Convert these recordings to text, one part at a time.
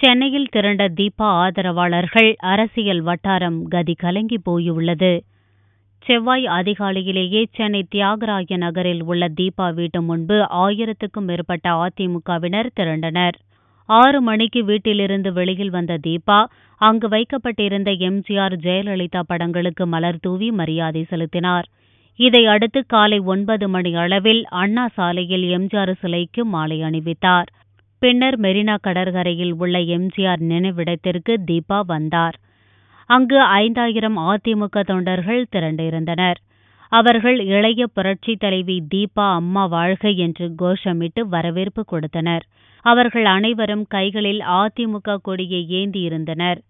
சென்னையில் திரண்ட தீபா ஆதரவாளர்கள் அரசியல் வட்டாரம் கதி கலங்கி போயுள்ளது. செவ்வாய் அதிகாலையிலேயே சென்னை தியாகராய நகரில் உள்ள தீபா வீட்டு முன்பு ஆயிரத்துக்கும் மேற்பட்ட அதிமுகவினர் திரண்டனர். ஆறு மணிக்கு வீட்டிலிருந்து வெளியில் வந்த தீபா அங்கு வைக்கப்பட்டிருந்த எம்ஜிஆர் ஜெயலலிதா படங்களுக்கு மலர் தூவி மரியாதை செலுத்தினார். இதை அடுத்து காலை ஒன்பது மணி அளவில் அண்ணா சாலையில் எம்ஜிஆர் சிலைக்கு மாலை அணிவித்தார். பின்னர் மெரினா கடற்கரையில் உள்ள எம்ஜிஆர் நினைவிடத்திற்கு தீபா வந்தார். அங்கு ஐந்தாயிரம் அதிமுக தொண்டர்கள் திரண்டிருந்தனர். அவர்கள் இளைய புரட்சி தலைவி தீபா அம்மா வாழ்க என்று கோஷமிட்டு வரவேற்பு கொடுத்தனர். அவர்கள் அனைவரும் கைகளில் அதிமுக கொடியை ஏந்தியிருந்தனர்.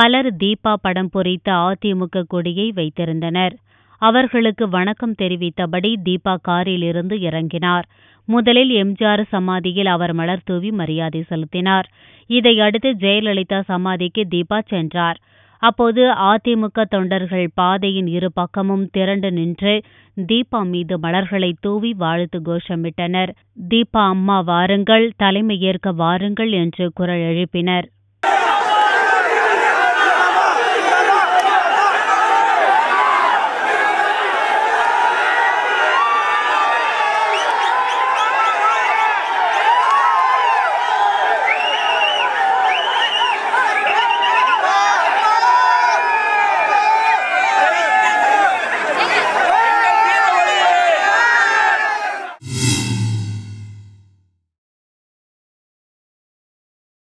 பலர் தீபா படம் பொறித்த அதிமுக கொடியை வைத்திருந்தனர். அவர்களுக்கு வணக்கம் தெரிவித்தபடி தீபா காரில் இருந்து இறங்கினார். முதலில் எம்ஜிஆர் சமாதியில் அவர் மலர் தூவி மரியாதை செலுத்தினார். இதையடுத்து ஜெயலலிதா சமாதிக்கு தீபா சென்றார். அப்போது அதிமுக தொண்டர்கள் பாதையின் இரு பக்கமும் திரண்டு நின்று தீபா மீது மலர்களை தூவி வாழ்த்து கோஷமிட்டனர். தீபா அம்மா வாருங்கள் தலைமையேற்க வாருங்கள் என்று குரல் எழுப்பினர்.